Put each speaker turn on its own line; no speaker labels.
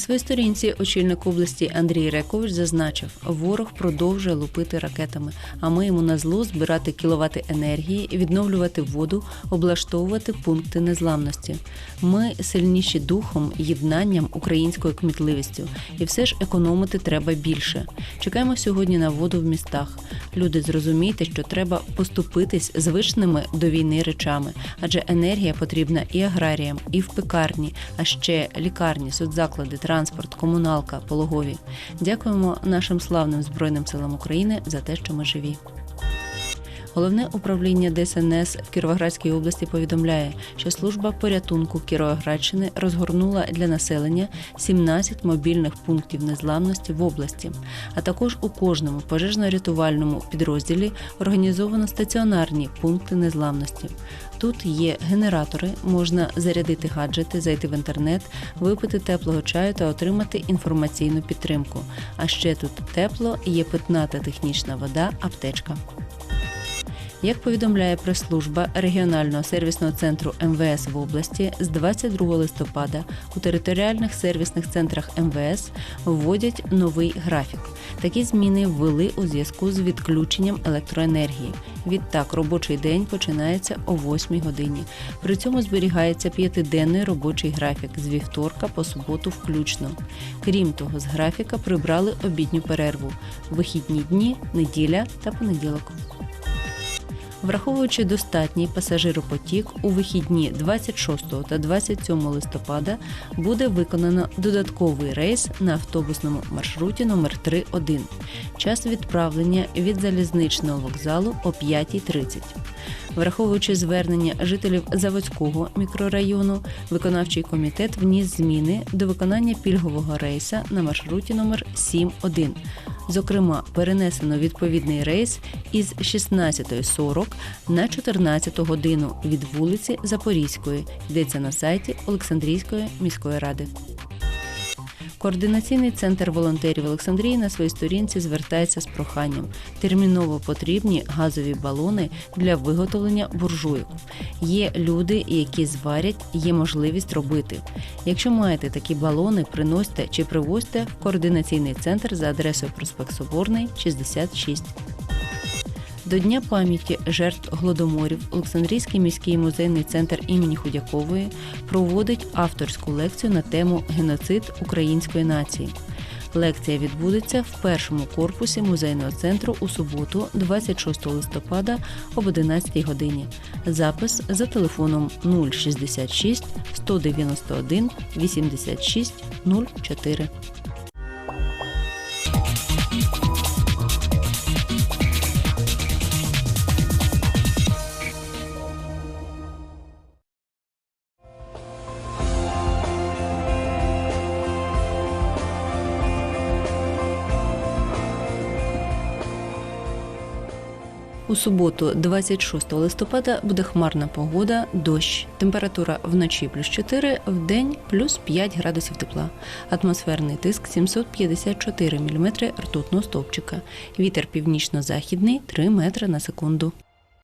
своїй сторінці очільник області Андрій Рекович зазначив, ворог продовжує лупити ракетами, а ми йому на зло збирати кіловати енергії, відновлювати воду, облаштовувати пункти незламності. Ми сильніші духом, єднанням, українською кмітливістю, і все ж економити треба більше. Чекаємо сьогодні на воду в містах. Люди зрозуміти, що треба поступитись звичними до війни речами, адже енергія потрібна і аграріям, і в пекарні, а ще лікарні, соцзаклади, транспорт, комуналка, пологові. Дякуємо нашим славним збройним силам України за те, що ми живі. Головне управління ДСНС в Кіровоградській області повідомляє, що служба порятунку Кіровоградщини розгорнула для населення 17 мобільних пунктів незламності в області. А також у кожному пожежно-рятувальному підрозділі організовано стаціонарні пункти незламності. Тут є генератори, можна зарядити гаджети, зайти в інтернет, випити теплого чаю та отримати інформаційну підтримку. А ще тут тепло, є питна та технічна вода, аптечка. Як повідомляє прес-служба регіонального сервісного центру МВС в області, з 22 листопада у територіальних сервісних центрах МВС вводять новий графік. Такі зміни ввели у зв'язку з відключенням електроенергії. Відтак робочий день починається о 8 годині. При цьому зберігається п'ятиденний робочий графік з вівторка по суботу включно. Крім того, з графіка прибрали обідню перерву, вихідні дні, неділя та понеділок. Враховуючи достатній пасажиропотік, у вихідні 26 та 27 листопада буде виконано додатковий рейс на автобусному маршруті номер 31 Час відправлення від залізничного вокзалу о 5.30. Враховуючи звернення жителів Заводського мікрорайону, виконавчий комітет вніс зміни до виконання пільгового рейса на маршруті номер 7.1. Зокрема, перенесено відповідний рейс із 16.40 на 14 годину від вулиці Запорізької. Йдеться на сайті Олександрійської міської ради. Координаційний центр волонтерів Олександрії на своїй сторінці звертається з проханням. Терміново потрібні газові балони для виготовлення буржуйок. Є люди, які зварять, є можливість робити. Якщо маєте такі балони, приносьте чи привозьте в координаційний центр за адресою проспект Соборний, 66. До Дня пам'яті жертв голодоморів Олександрійський міський музейний центр імені Худякової проводить авторську лекцію на тему Геноцид української нації. Лекція відбудеться в першому корпусі музейного центру у суботу, 26 листопада об 11 годині. Запис за телефоном 066 191 86 04. У суботу, 26 листопада, буде хмарна погода, дощ. Температура вночі плюс 4, в день плюс 5 градусів тепла. Атмосферний тиск 754 мм ртутного стовпчика. Вітер північно-західний 3 метри на секунду.